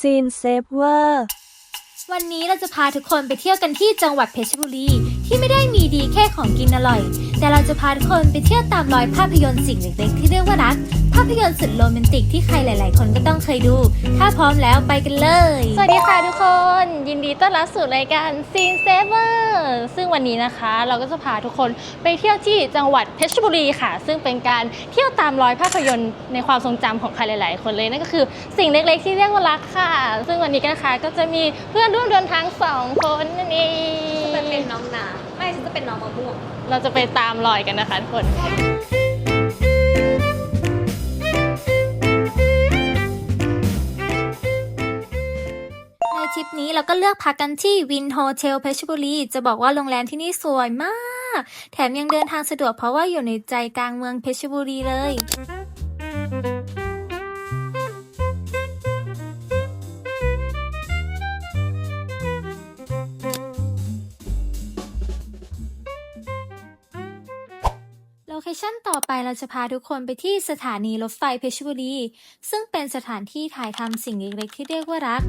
ซีนเซฟเวอร์วันนี้เราจะพาทุกคนไปเที่ยวกันที่จังหวัดเพชรบุรี ที่ไม่ได้มีดีแค่ของกินอร่อย แต่เราจะพาทุกคนไปเที่ยวตามรอยภาพยนตร์สิ่งเล็กๆ ที่เรียกว่ารัก ภาพยนตร์สุดโรแมนติกที่ใครหลาย ๆ คนก็ต้องเคยดู ถ้าพร้อมแล้วไปกันเลย สวัสดีค่ะทุกคน ยินดีต้อนรับสู่รายการ Scene Saver ซึ่งวันนี้นะคะ เราก็จะพาทุกคนไปเที่ยวที่จังหวัดเพชรบุรีค่ะ ซึ่งเป็นการเที่ยวตามรอยภาพยนตร์ในความทรงจำของใครหลาย ๆ คนเลยนั่นก็คือสิ่งเล็ก ๆ ที่เรียกว่ารักค่ะ ซึ่งวันนี้นะคะก็จะมีเพื่อนร่วมเดินทางสองคนนั่นเองจะเป็นน้องนาไม่ฉันจะเป็นน้องมะม่วงเราจะไปตามรอยกันนะคะทุกคน ในทริปนี้เราก็เลือกพักกันที่วินโฮเทลเพชรบุรี จะบอกว่าโรงแรมที่นี่สวยมาก แถมยังเดินทางสะดวกเพราะว่าอยู่ในใจกลางเมืองเพชรบุรีเลยโลเคชั่นต่อไปเราจะพาทุกคนไปที่สถานีรถไฟเพชรบุรี ซึ่งเป็นสถานที่ถ่ายทำสิ่งเล็กๆที่เรียกว่ารัก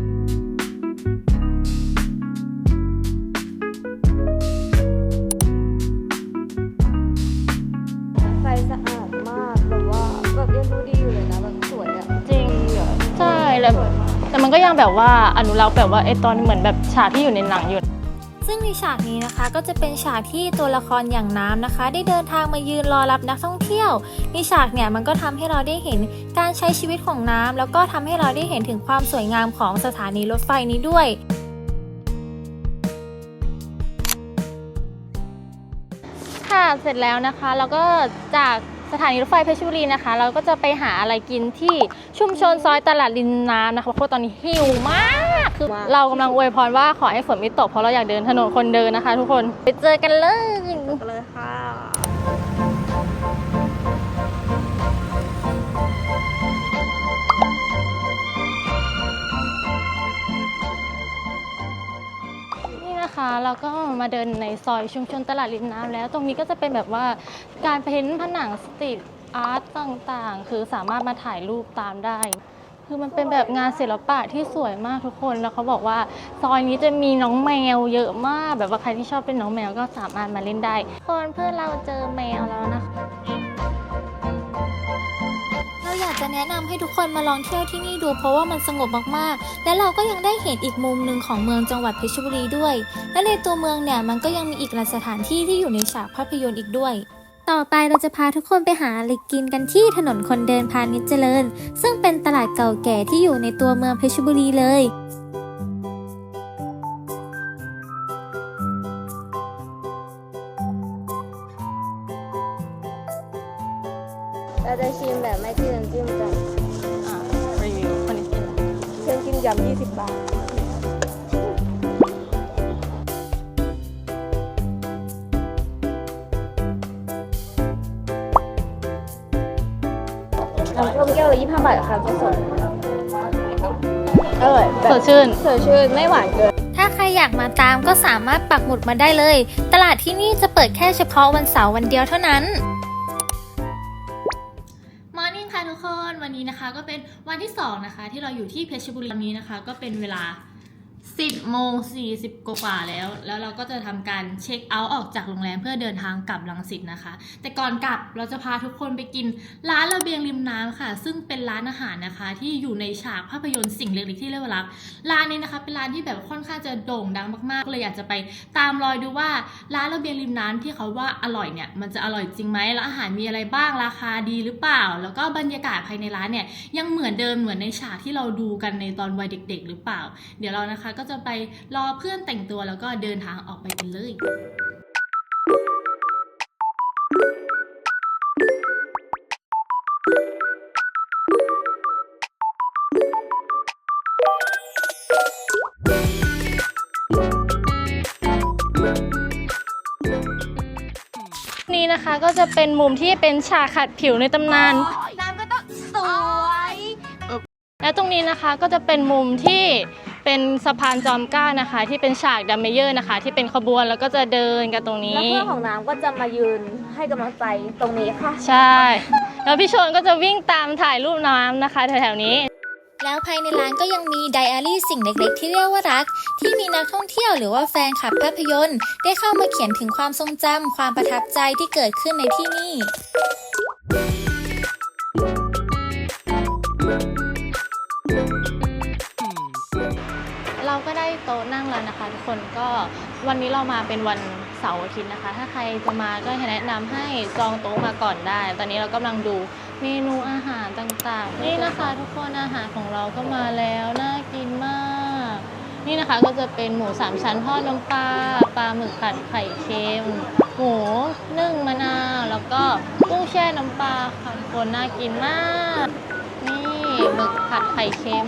แต่มันก็ยังแบบว่าอนุรักษ์แบบว่าไอตอนเหมือนแบบฉากที่อยู่ในหนังอยู่ ซึ่งในฉากนี้นะคะก็จะเป็นฉากที่ตัวละครอย่างน้ำนะคะ ได้เดินทางมายืนรอรับนักท่องเที่ยว ในฉากเนี่ยมันก็ทำให้เราได้เห็นการใช้ชีวิตของน้ำแล้วก็ทำให้เราได้เห็นถึงความสวยงามของสถานีรถไฟนี้ด้วยค่ะเสร็จแล้วนะคะ แล้วก็จาก สถานีรถไฟเพชรบุรีนะคะ เราก็จะไปหาอะไรกินที่ชุมชนซอยตลาดริมน้ำนะคะเพราะตอนนี้หิวมากคือเรากำลังอวยพรว่าขอให้ฝนไม่ตกเพราะเราอยากเดินถนนคนเดินนะคะ ทุกคนไปเจอกันเลยกันเลยค่ะ นี่นะคะเราก็มาเดินในซอยชุมชนตลาดริมน้ำแล้ว ตรงนี้ก็จะเป็นแบบว่าการเพ้นผนังสตรีทอาร์ตต่างๆ คือสามารถมาถ่ายรูปตามได้ คือมันเป็นแบบงานศิลปะที่สวยมากทุกคน แล้วเขาบอกว่าซอยนี้จะมีน้องแมวเยอะมาก แบบว่าใครที่ชอบเป็นน้องแมวก็สามารถมาเล่นได้คนเพื่อนเราเจอแมวแล้วนะคะ อยากจะแนะนำให้ทุกคนมาลองเที่ยวที่นี่ดูเพราะว่ามันสงบมากๆ และเราก็ยังได้เห็นอีกมุมหนึ่งของเมืองจังหวัดเพชรบุรีด้วย และในตัวเมืองเนี่ยมันก็ยังมีอีกหลายสถานที่ที่อยู่ในฉากภาพยนตร์อีกด้วยต่อไปเราจะพาทุกคนไปหาอะไรกินกันที่ถนนคนเดินพานิชเจริญ ซึ่งเป็นตลาดเก่าแก่ที่อยู่ในตัวเมืองเพชรบุรีเลย เราจะชิมแบบไม่จิ้มน้ำจิ้มกันอ่ารีวิวคนนี้กินเช่นจิ้มยำ20 บาท น้ำส้มแก้วละ25บาทค่ะสดๆอร่อยแบสบดชื่น สดชื่นไม่หวานเกิน ถ้าใครอยากมาตามก็สามารถปักหมุดมาได้เลย ตลาดที่นี่จะเปิดแค่เฉพาะวันเสาร์วันเดียวเท่านั้น ก็เป็นวันที่2นะคะที่เราอยู่ที่เพชรบุรีตอนนี้นะคะ ก็เป็นเวลา 10โมง40กว่าแล้ว แล้วเราก็จะทำการเช็คเอาท์ออกจากโรงแรมเพื่อเดินทางกลับลังสิตนะคะ แต่ก่อนกลับเราจะพาทุกคนไปกินร้านระเบียงริมน้ำค่ะ ซึ่งเป็นร้านอาหารนะคะ ที่อยู่ในฉากภาพยนตร์สิ่งเล็กๆที่เรียกว่ารักร้านนี้นะคะ เป็นร้านที่แบบค่อนข้างจะโด่งดังมากๆก็เลยอยากจะไปตามรอยดูว่าร้านระเบียงริมน้ำที่เขาว่าอร่อยเนี่ยมันจะอร่อยจริงไหมแล้วอาหารมีอะไรบ้างราคาดีหรือเปล่า แล้วก็บรรยากาศภายในร้านเนี่ยยังเหมือนเดิมเหมือนในฉากที่เราดูกันในตอนวัยเด็ก ๆ หรือเปล่า เดี๋ยวเรานะคะก็จะไปรอเพื่อนแต่งตัวแล้วก็เดินทางออกไปกันเลยนี่นะคะก็จะเป็นมุมที่เป็นฉากขัดผิวในตำนาน น้ำก็ต้องสวย และตรงนี้นะคะก็จะเป็นมุมที่ เป็นสะพานจอมเกล้านะคะ ที่เป็นฉากดัมเมเยอร์นะคะ ที่เป็นขบวนแล้วก็จะเดินกันตรงแล้วนี้เพื่อนของน้ำก็จะมายืนให้กำลังใจตรงนี้ค่ะ ใช่ แล้วพี่ชนก็จะวิ่งตามถ่ายรูปน้ำนะคะแถวๆนี้ แล้วภายในร้านก็ยังมีไดอารี่สิ่งเล็กๆ ที่เรียกว่ารัก ที่มีนักท่องเที่ยวหรือว่าแฟนคลับภาพยนตร์ ได้เข้ามาเขียนถึงความทรงจำความประทับใจที่เกิดขึ้นในที่นี่ ต๊ะนั่งแล้วนะคะทุกคนก็วันนี้เรามาเป็นวันเสาร์อาทิตย์นะคะ ถ้าใครจะมาก็แนะนำให้จองโต๊ะมาก่อนได้ ตอนนี้เรากำลังดูเมนูอาหารต่างๆ นี่นะคะทุกคนอาหารของเราก็มาแล้วน่ากินมาก นี่นะคะก็จะเป็นหมูสามชั้นทอดน้ำปลาปลาหมึกผัดไข่เค็มหมูนึ่งมะนาวแล้วก็กุ้งแช่น้ำปลาค่ะทุกคนน่ากินมาก นี่หมึกผัดไข่เค็ม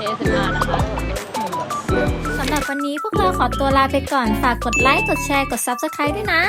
ASMR นะคะสำหรับวันนี้พวกเราขอตัวลาไปก่อน ฝากกดไลค์ กดแชร์ กด Subscribe ด้วยนะ